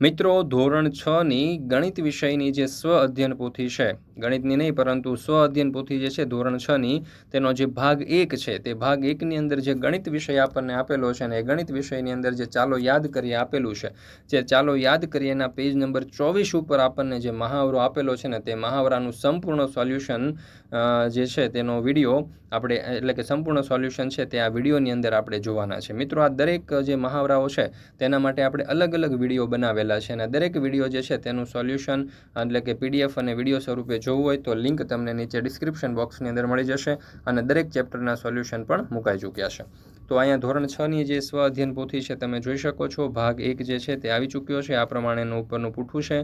મિત્રો, ધોરણ છ ની ગણિત વિષયની જે સ્વ અધ્યયન પોથી છે, ગણિતની નહીં, પરંતુ સ્વ અધ્યયન પોથી જે છે, ધોરણ છ ની, તેનો જે ભાગ એક છે, તે ભાગ એકની અંદર જે ગણિત વિષય આપણને આપેલો છે અને એ ગણિત વિષયની અંદર જે ચાલો યાદ કરીએ આપેલું છે, જે ચાલો યાદ કરીએ એના પેજ નંબર ચોવીસ ઉપર આપણને જે મહાવરો આપેલો છે ને, તે મહાવરાનું સંપૂર્ણ સોલ્યુશન જે છે, તેનો વીડિયો આપણે, એટલે કે સંપૂર્ણ સોલ્યુશન છે તે આ વિડીયોની અંદર આપણે જોવાના છે. મિત્રો, આ દરેક જે મહાવરાઓ છે, તેના માટે આપણે અલગ અલગ વીડિયો બનાવેલા છે અને દરેક વીડિયો જે છે તેનું સોલ્યુશન, એટલે કે પીડીએફ અને વીડિયો સ્વરૂપે જોવું હોય તો લિંક તમને નીચે ડિસ્ક્રિપ્શન બોક્સની અંદર મળી જશે અને દરેક ચેપ્ટરના સોલ્યુશન પણ મુકાઈ ચૂક્યા છે. તો અહીંયા ધોરણ છની જે સ્વ અધ્યયન પોથી છે, તમે જોઈ શકો છો. ભાગ એક જે છે તે આવી ચૂક્યો છે. આ પ્રમાણેનું ઉપરનું પૂઠું છે.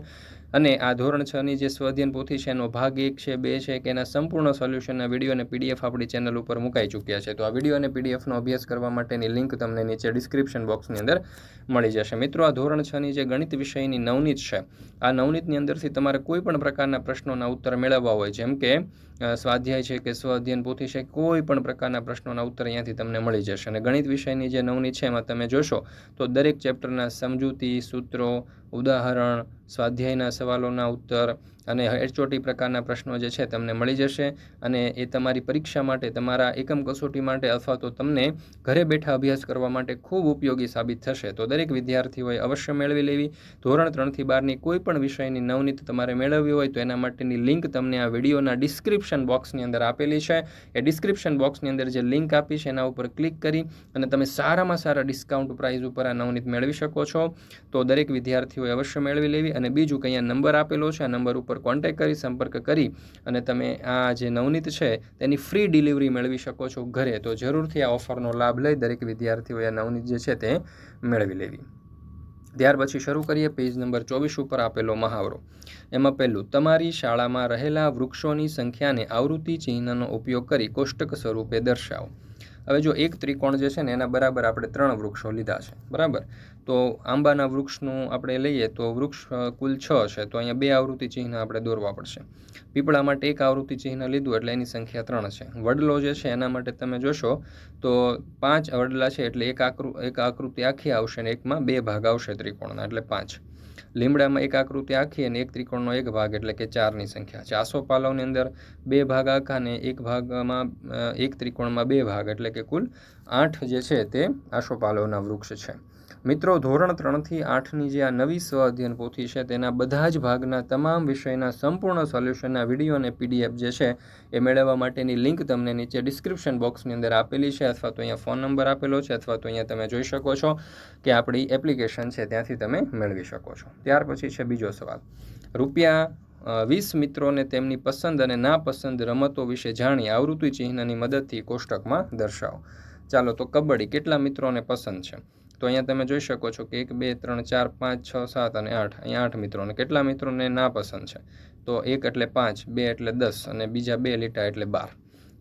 અને આ ધોરણ છની જે સ્વાધ્યન પોથી છે, એનો ભાગ એક છે, બે છે કે એના સંપૂર્ણ સોલ્યુશનના વીડિયો અને પીડીએફ આપણી ચેનલ ઉપર મુકાઈ ચૂક્યા છે. તો આ વીડિયો અને પીડીએફનો અભ્યાસ કરવા માટેની લિંક તમને નીચે ડિસ્ક્રિપ્શન બોક્સની અંદર મળી જશે. મિત્રો, આ ધોરણ છની જે ગણિત વિષયની નવનીત છે, આ નવનીતની અંદરથી તમારે કોઈ પણ પ્રકારના પ્રશ્નોના ઉત્તર મેળવવા હોય, જેમ કે સ્વાધ્યાય છે કે સ્વાધ્યન પોથી છે, કોઈ પણ પ્રકારના પ્રશ્નોના ઉત્તર અહીંયાથી તમને મળી જશે. અને ગણિત વિષયની જે નવનીત છે, એમાં તમે જોશો તો દરેક ચેપ્ટરના સમજૂતી સૂત્રો, ઉદાહરણ, સ્વાધ્યાયના સવાલોના ઉત્તર અને એચઓટી પ્રકારના પ્રશ્નો જે છે તમને મળી જશે અને એ તમારી પરીક્ષા માટે, તમારા એકમ કસોટી માટે અથવા તો તમને ઘરે બેઠા અભ્યાસ કરવા માટે ખૂબ ઉપયોગી સાબિત થશે. તો દરેક વિદ્યાર્થીઓએ અવશ્ય મેળવી લેવી. ધોરણ ત્રણથી બારની કોઈ પણ વિષયની નવનીત તમારે મેળવવી હોય તો એના માટેની લિંક તમને આ વિડીયોના ડિસ્ક્રિપ્શન બોક્સની અંદર આપેલી છે. એ ડિસ્ક્રિપ્શન બોક્સની અંદર જે લિંક આપી છે એના ઉપર ક્લિક કરી અને તમે સારામાં સારા ડિસ્કાઉન્ટ પ્રાઇઝ ઉપર આ નવનીત મેળવી શકો છો. તો દરેક વિદ્યાર્થીઓએ અવશ્ય મેળવી લેવી અને બીજું કંઈ નંબર આપેલો છે, આ નંબર ઉપર કોન્ટેક્ટ કરી, સંપર્ક કરી અને તમે આ જે નવનીત છે તેની ફ્રી ડિલિવરી મેળવી શકો છો ઘરે. તો જરૂરથી આ ઓફરનો લાભ લઈ દરેક વિદ્યાર્થીઓએ આ નવનીત જે છે તે મેળવી લેવી. ત્યાર પછી શરૂ કરીએ પેજ નંબર ચોવીસ ઉપર આપેલો મહાવરો. એમાં પહેલું, તમારી શાળામાં રહેલા વૃક્ષોની સંખ્યાને આવૃત્તિ ચિહ્નનો ઉપયોગ કરી કોષ્ટક સ્વરૂપે દર્શાવો. હવે જો એક ત્રિકોણ જે છે ને એના બરાબર આપણે ત્રણ વૃક્ષો લીધા છે, બરાબર? તો આંબાના વૃક્ષનું આપણે લઈએ તો વૃક્ષ કુલ છ છે, તો અહીંયા બે આવૃત્તિ ચિહ્ન આપણે દોરવા પડશે. પીપળા માટે એક આવૃત્તિ ચિહ્ન લીધું એટલે એની સંખ્યા ત્રણ છે. વડલો જે છે એના માટે તમે જોશો તો પાંચ વડલા છે એટલે એક આકૃ, એક આકૃતિ આખી આવશે ને એકમાં બે ભાગ આવશે ત્રિકોણના એટલે પાંચ. લીમડામાં એક આકૃતિ આખી અને એક ત્રિકોણનો એક ભાગ એટલે કે ચારની સંખ્યા છે. આસોપાલવની અંદર બે ભાગ આખા અને એક ભાગમાં એક ત્રિકોણમાં બે ભાગ એટલે કે કુલ આઠ જે છે તે આસોપાલવના વૃક્ષ છે. મિત્રો, ધોરણ ત્રણથી આઠની જે આ નવી સ્વ પોથી છે, તેના બધા જ ભાગના તમામ વિષયના સંપૂર્ણ સોલ્યુશનના વીડિયો અને પીડીએફ જે છે, એ મેળવવા માટેની લિંક તમને નીચે ડિસ્ક્રિપ્શન બોક્સની અંદર આપેલી છે, અથવા તો અહીંયા ફોન નંબર આપેલો છે, અથવા તો અહીંયા તમે જોઈ શકો છો કે આપણી એપ્લિકેશન છે, ત્યાંથી તમે મેળવી શકો છો. ત્યાર પછી છે બીજો સવાલ. રૂપિયા વીસ મિત્રોને તેમની પસંદ અને નાપસંદ રમતો વિશે જાણી આવૃત્તિ ચિહ્નની મદદથી કોષ્ટકમાં દર્શાવો. ચાલો તો કબડ્ડી કેટલા મિત્રોને પસંદ છે? તો અહીંયા તમે જોઈ શકો છો કે એક, બે, ત્રણ, ચાર, પાંચ, છ, સાત અને આઠ. અહીંયા આઠ મિત્રોને. કેટલા મિત્રોને ના પસંદ છે? તો એક એટલે પાંચ, બે એટલે દસ અને બીજા બે લીટા એટલે બાર.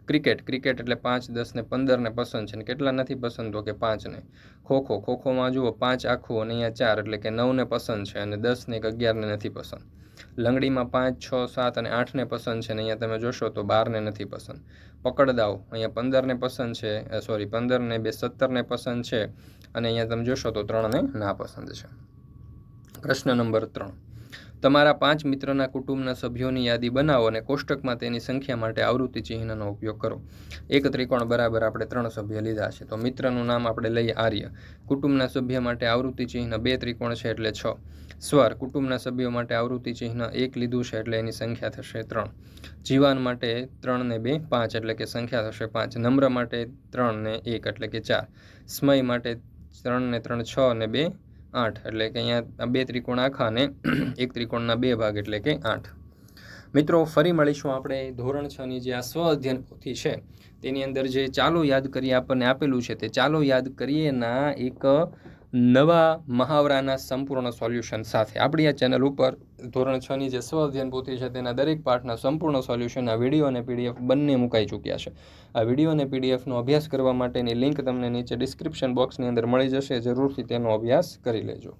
ક્રિકેટ. ક્રિકેટ એટલે પાંચ, દસ ને પંદરને પસંદ છે. ને કેટલા નથી પસંદ? તો કે પાંચને ખોખો ખોખોમાં જુઓ, પાંચ આખું અને અહીંયા ચાર એટલે કે નવને પસંદ છે અને દસ ને એક અગિયારને નથી પસંદ. લંગડીમાં પાંચ, છ, સાત અને આઠને પસંદ છે ને અહીંયા તમે જોશો તો બારને નથી પસંદ. પકડદાવ અહીંયા પંદરને પસંદ છે સોરી પંદરને બે સત્તરને પસંદ છે અને અહીંયા તમે જોશો તો ત્રણને ના પસંદ છે. પ્રશ્ન નંબર ત્રણ. તમારા પાંચ મિત્રના કુટુંબના સભ્યોની યાદી બનાવો અને કોષ્ટકમાં તેની સંખ્યા માટે આવૃત્તિ ચિહ્નનો ઉપયોગ કરો. એક ત્રિકોણ બરાબર આપણે ત્રણ સભ્ય લીધા છે. તો મિત્રનું નામ આપણે લઈએ આર્ય. કુટુંબના સભ્ય માટે આવૃત્તિ ચિહ્ન બે ત્રિકોણ છે એટલે છ. સ્વર, કુટુંબના સભ્યો માટે આવૃત્તિ ચિહ્ન એક લીધું છે એટલે એની સંખ્યા થશે ત્રણ. જીવાન માટે ત્રણ ને બે, પાંચ એટલે કે સંખ્યા થશે પાંચ. નમ્ર માટે ત્રણ ને એક એટલે કે ચાર. સ્મય માટે ત્રણ ને ત્રણ છ ને બે, આઠ એટલે કે અહીંયા બે ત્રિકોણ આખા અને એક ત્રિકોણના બે ભાગ એટલે કે આઠ. મિત્રો, ફરી મળીશું આપણે ધોરણ છની જે આ સ્વ અધ્યયન પોથી છે, તેની અંદર જે ચાલો યાદ કરીએ આપણને આપેલું છે તે ચાલો યાદ કરીએના એક નવા મહાવરાના સંપૂર્ણ સોલ્યુશન સાથે. આપણી આ ચેનલ ઉપર ધોરણ છની જે સ્વ અધ્યયન પોથી છે તેના દરેક પાઠના સંપૂર્ણ સોલ્યુશનના વીડિયો અને પીડીએફ બંને મુકાઈ ચૂક્યા છે. આ વીડિયો અને પીડીએફનો અભ્યાસ કરવા માટેની લિંક તમને નીચે ડિસ્ક્રિપ્શન બોક્સની અંદર મળી જશે. જરૂરથી તેનો અભ્યાસ કરી લેજો.